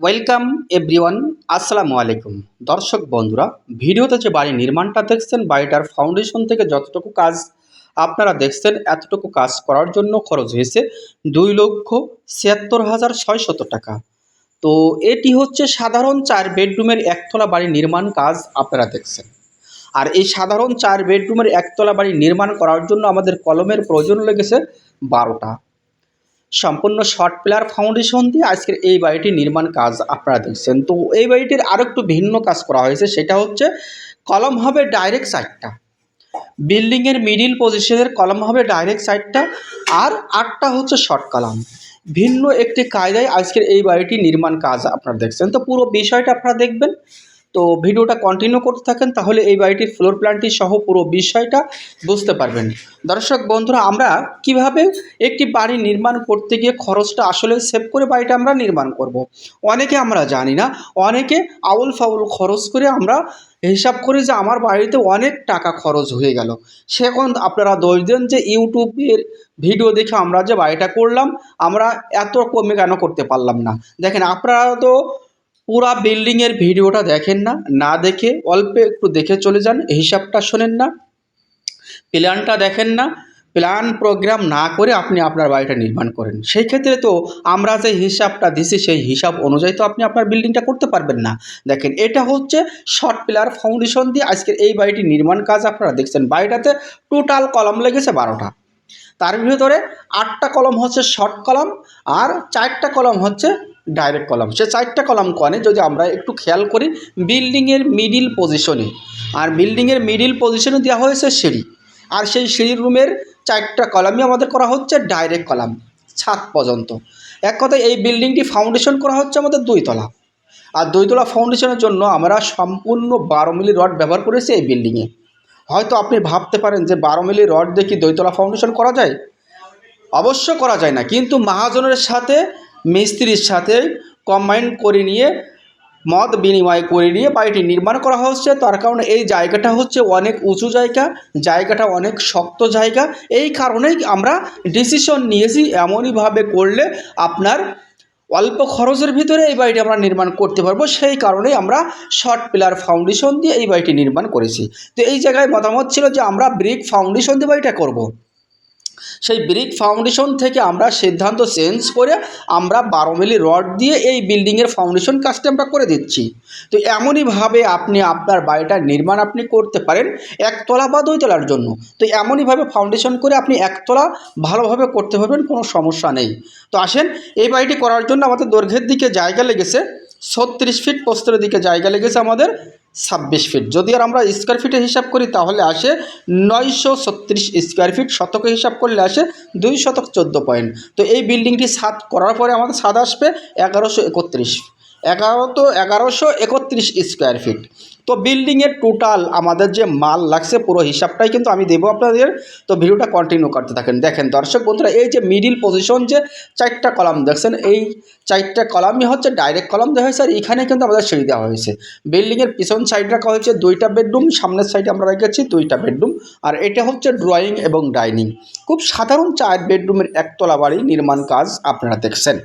Welcome everyone আসসালামু আলাইকুম। দর্শক বন্ধুরা, ভিডিওতে যে বাড়ির নির্মাণটা দেখছেন, বাড়িটার ফাউন্ডেশন থেকে যতটুকু কাজ আপনারা দেখছেন, এতটুকু কাজ করার জন্য খরচ হয়েছে দুই লক্ষ ছিয়াত্তর হাজার ছয়শত টাকা। তো এটি হচ্ছে সাধারণ চার বেডরুমের একতলা বাড়ি নির্মাণ কাজ আপনারা দেখছেন। আর এই সাধারণ চার বেডরুমের একতলা বাড়ি নির্মাণ করার জন্য আমাদের কলমের প্রয়োজন লেগেছে বারোটা। সম্পূর্ণ শর্ট প্লেয়ার ফাউন্ডেশন দিয়ে আজকের এই বাড়িটির নির্মাণ কাজ আপনারা দেখছেন। তো এই বাড়িটির আরও একটু ভিন্ন কাজ করা হয়েছে, সেটা হচ্ছে কলম হবে ডাইরেক্ট সাইডটা বিল্ডিংয়ের মিডিল পজিশনের কলম হবে ডাইরেক্ট সাইডটা আর আটটা হচ্ছে শর্ট কলাম। ভিন্ন একটি কায়দায় আজকের এই বাড়িটির নির্মাণ কাজ আপনারা দেখছেন। তো পুরো বিষয়টা আপনারা দেখবেন। তো ভিডিওটা কন্টিনিউ করতে থাকেন, তাহলে এই বাড়িটির ফ্লোর প্ল্যানটি সহ পুরো বিষয়টা বুঝতে পারবেন। দর্শক বন্ধুরা, আমরা কীভাবে একটি বাড়ি নির্মাণ করতে গিয়ে খরচটা আসলে সেভ করে বাড়িটা আমরা নির্মাণ করব। অনেকে আমরা জানি না, অনেকে আউল ফাউল খরচ করে আমরা হিসাব করি যে আমার বাড়িতে অনেক টাকা খরচ হয়ে গেল। সেখন আপনারা দোষ দেন যে ইউটিউবের ভিডিও দেখে আমরা যে বাড়িটা করলাম, আমরা এত কমে কেন করতে পারলাম না? দেখেন, আপনারা তো পুরা বিল্ডিংয়ের ভিডিওটা দেখেন না না দেখে অল্প একটু দেখে চলে যান হিসাবটা শোনেন না। প্ল্যানটা দেখেন না প্ল্যান প্রোগ্রাম না করে আপনি আপনার বাড়িটা নির্মাণ করেন। সেই ক্ষেত্রে তো আমরা যে হিসাবটা দিছি, সেই হিসাব অনুযায়ী তো আপনি আপনার বিল্ডিংটা করতে পারবেন না। দেখেন, এটা হচ্ছে শর্ট পিলার ফাউন্ডেশন দিয়ে আজকের এই বাড়িটির নির্মাণ কাজ আপনারা দেখছেন। বাড়িটাতে টোটাল কলম লেগেছে বারোটা। তার ভিতরে আটটা কলম হচ্ছে শর্ট কলম আর চারটা কলম হচ্ছে ডাইরেক্ট কলাম সে চারটা কলাম কনে, যদি আমরা একটু খেয়াল করি বিল্ডিংয়ের মিডিল পজিশনে আর বিল্ডিংয়ের মিডিল পজিশনে দেওয়া হয়েছে সিঁড়ি। আর সেই সিঁড়ির রুমের চারটা কলামই আমাদের করা হচ্ছে ডাইরেক্ট কলাম ছাদ পর্যন্ত। এক কথায় এই বিল্ডিংটি ফাউন্ডেশন করা হচ্ছে আমাদের দুইতলা আর দুইতলা ফাউন্ডেশনের জন্য আমরা সম্পূর্ণ বারো মিলি রড ব্যবহার করেছি এই বিল্ডিংয়ে হয়তো আপনি ভাবতে পারেন যে বারো মিলি রড দিয়ে কি দৈতলা ফাউন্ডেশন করা যায়? অবশ্য করা যায় না, কিন্তু মহাজনের সাথে মিস্ত্রির সাথে কম্বাইন করে নিয়ে মত বিনিময় করে নিয়ে বাড়িটি নির্মাণ করা হচ্ছে। তার কারণে এই জায়গাটা হচ্ছে অনেক উঁচু জায়গা, জায়গাটা অনেক শক্ত জায়গা। এই কারণেই আমরা ডিসিশন নিয়েছি এমনইভাবে করলে আপনার অল্প খরচের ভিতরে এই বাড়িটি আমরা নির্মাণ করতে পারব। সেই কারণেই আমরা শর্ট পিলার ফাউন্ডেশন দিয়ে এই বাড়িটি নির্মাণ করেছি। তো এই জায়গায় মতামত ছিল যে আমরা ব্রিক ফাউন্ডেশন দিয়ে বাড়িটা করব। সেই ব্রিক ফাউন্ডেশন থেকে আমরা সিদ্ধান্ত চেঞ্জ করে আমরা বারো মিলি রড দিয়ে এই বিল্ডিংয়ের ফাউন্ডেশন কাজটা আমরা করে দিচ্ছি। তো এমনইভাবে আপনি আপনার বাড়িটার নির্মাণ আপনি করতে পারেন একতলা বা দুইতলার জন্য। তো এমনইভাবে ফাউন্ডেশন করে আপনি একতলা ভালোভাবে করতে পারবেন, কোনো সমস্যা নেই। তো আসেন, এই বাড়িটি করার জন্য আমাদের দৈর্ঘ্যের দিকে জায়গা লেগেছে। ছত্রিশ ফিট পোস্তের দিকে জায়গা লেগেছে আমাদের ছাব্বিশ ফিট যদি আর আমরা স্কোয়ার ফিটে হিসাব করি, তাহলে আসে নয়শো ছত্রিশ স্কোয়ার ফিট শতকে হিসাব করলে আসে দুই শতক চোদ্দ পয়েন্ট তো এই বিল্ডিংটি সাত করার পরে আমাদের ছাদ আসবে এগারোশো একত্রিশ। এগারো তো এগারোশো একত্রিশ স্কোয়ার ফিট তো বিল্ডিংয়ের টোটাল আমাদের যে মাল লাগছে, পুরো হিসাবটাই কিন্তু আমি দেবো আপনাদের। তো ভিডিওটা কন্টিনিউ করতে থাকেন। দেখেন দর্শক বন্ধুরা, এই যে মিডিল পজিশন যে চারটা কলাম দেখছেন? এই চারটা কলামই হচ্ছে ডাইরেক্ট কলাম দেওয়া হয়েছে, আর এখানে কিন্তু আমাদের সিঁড়ি দেওয়া হয়েছে। বিল্ডিংয়ের পিছন সাইড রাখা হয়েছে দুইটা বেডরুম সামনের সাইডে আমরা রেখেছি দুইটা বেডরুম আর এটা হচ্ছে ড্রয়িং এবং ডাইনিং খুব সাধারণ চার বেডরুমের একতলা বাড়ি নির্মাণ কাজ আপনারা দেখছেন।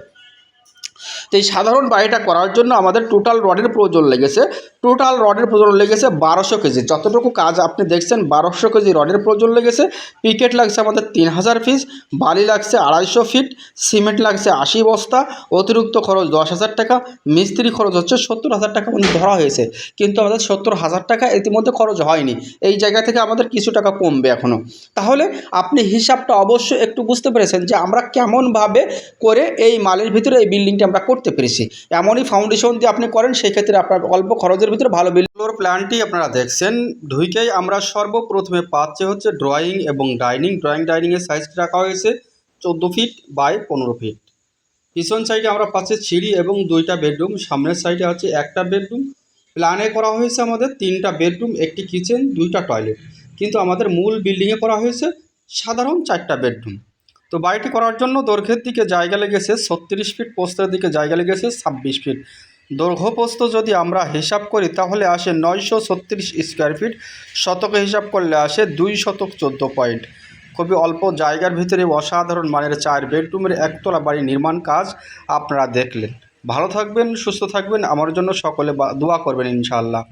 তো এই সাধারণ বাড়িটা করার জন্য আমাদের টোটাল রডের প্রয়োজন লেগেছে। টোটাল রডের প্রয়োজন লেগেছে বারোশো কেজি। যতটুকু কাজ আপনি দেখছেন, বারোশো কেজি রডের প্রয়োজন লেগেছে। পিকেট লাগছে আমাদের তিন হাজার পিস বালি লাগছে আড়াইশো ফিট সিমেন্ট লাগছে আশি বস্তা, অতিরিক্ত খরচ দশ হাজার টাকা, মিস্ত্রি খরচ হচ্ছে সত্তর হাজার টাকা মধ্যে ধরা হয়েছে। কিন্তু আমাদের সত্তর হাজার টাকা ইতিমধ্যে খরচ হয়নি। এই জায়গা থেকে আমাদের কিছু টাকা কমবে এখনও তাহলে আপনি হিসাবটা অবশ্যই একটু বুঝতে পেরেছেন যে আমরা কেমনভাবে করে এই মালের ভিতরে এই বিল্ডিংটা আমরা করতে পেরেছি। এমনই ফাউন্ডেশন দিয়ে আপনি করেন, সেক্ষেত্রে আপনার অল্প খরচের ভিতরে ভালো বিল্ডিংগুলোর প্ল্যানটি আপনারা দেখছেন। ঢুইকেই আমরা সর্বপ্রথমে পাচ্ছে হচ্ছে ড্রয়িং এবং ডাইনিং ড্রয়িং ডাইনিংয়ের সাইজ রাখা হয়েছে চোদ্দ ফিট বাই পনেরো ফিট পিছন সাইডে আমরা পাচ্ছি সিঁড়ি এবং দুইটা বেডরুম সামনের সাইডে আছে একটা বেডরুম প্ল্যানে করা হয়েছে আমাদের তিনটা বেডরুম একটি কিচেন দুইটা টয়লেট কিন্তু আমাদের মূল বিল্ডিংয়ে করা হয়েছে সাধারণ চারটা বেডরুম তো বাড়িটি করার জন্য দৈর্ঘ্যের দিকে জায়গা লেগেছে ছত্রিশ ফিট, পোস্তের দিকে জায়গা লেগেছে ছাব্বিশ ফিট। দৈর্ঘ্য পোস্ত যদি আমরা হিসাব করি, তাহলে আসে নয়শো ছত্রিশ স্কোয়ার ফিট। শতকে হিসাব করলে আসে দুই শতক চোদ্দ পয়েন্ট। খুবই অল্প জায়গার ভিতরে অসাধারণ মানের চার বেডরুমের একতলা বাড়ি নির্মাণ কাজ আপনারা দেখলেন। ভালো থাকবেন, সুস্থ থাকবেন, আমার জন্য সকলে দোয়া করবেন ইনশাআল্লাহ।